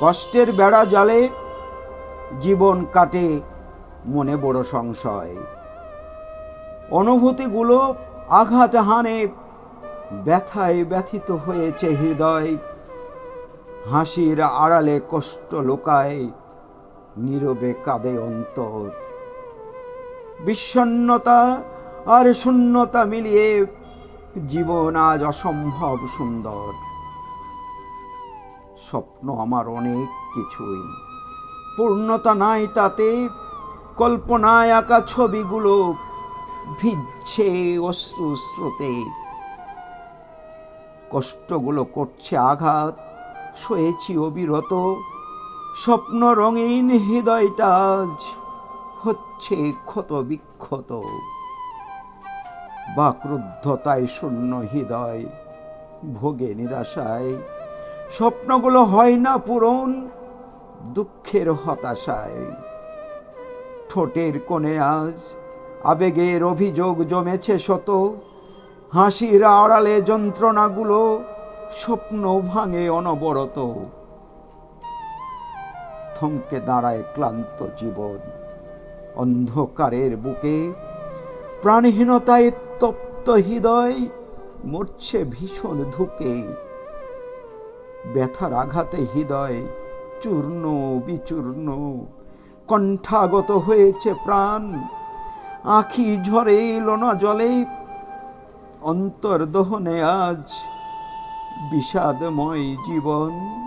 কষ্টের বেড়া জালে জীবন কাটে মনে বড় সংশয়। অনুভূতিগুলো আঘাত হানে, ব্যথায় ব্যথিত হয়েছে হৃদয়। হাসির আড়ালে কষ্ট লোকায়, নীরবে কাঁদে অন্তর। বিষণ্ণতা আর শূন্যতা মিলিয়ে জীবন আজ অসম্ভব সুন্দর। স্বপ্ন আমার অনেক কিছুই। পূর্ণতা নাই তাতে, কল্পনায় আঁকা ছবিগুলো ভিজছে অশ্রু স্রোতে। কষ্টগুলো করছে আঘাত, সয়েছি অবিরত। স্বপ্ন রঙিন হৃদয়টা আজ হচ্ছে ক্ষত বিক্ষত। বা ক্রুদ্ধতায় শূন্য হৃদয়, ভোগে নিরাশায় স্বপ্নগুলো হয় না পূরণ, দুঃখের হতাশায়। ঠোঁটের কোণে আজ আবেগের অভিযোগ জমেছে শত, হাসির আড়ালে যন্ত্রণাগুলো স্বপ্ন ভাঙে অনবরত। থমকে দাঁড়ায় ক্লান্ত জীবন, অন্ধকারের বুকে প্রাণহীনতায় তপ্ত হৃদয় মরছে ভীষণ ধুকে। ব্যথার আঘাতে হৃদয় চূর্ণ বিচূর্ণ, কণ্ঠাগত হয়েছে প্রাণ। আখি ঝরে এলো না জলে, অন্তর্দহনে আজ বিষাদময় জীবন।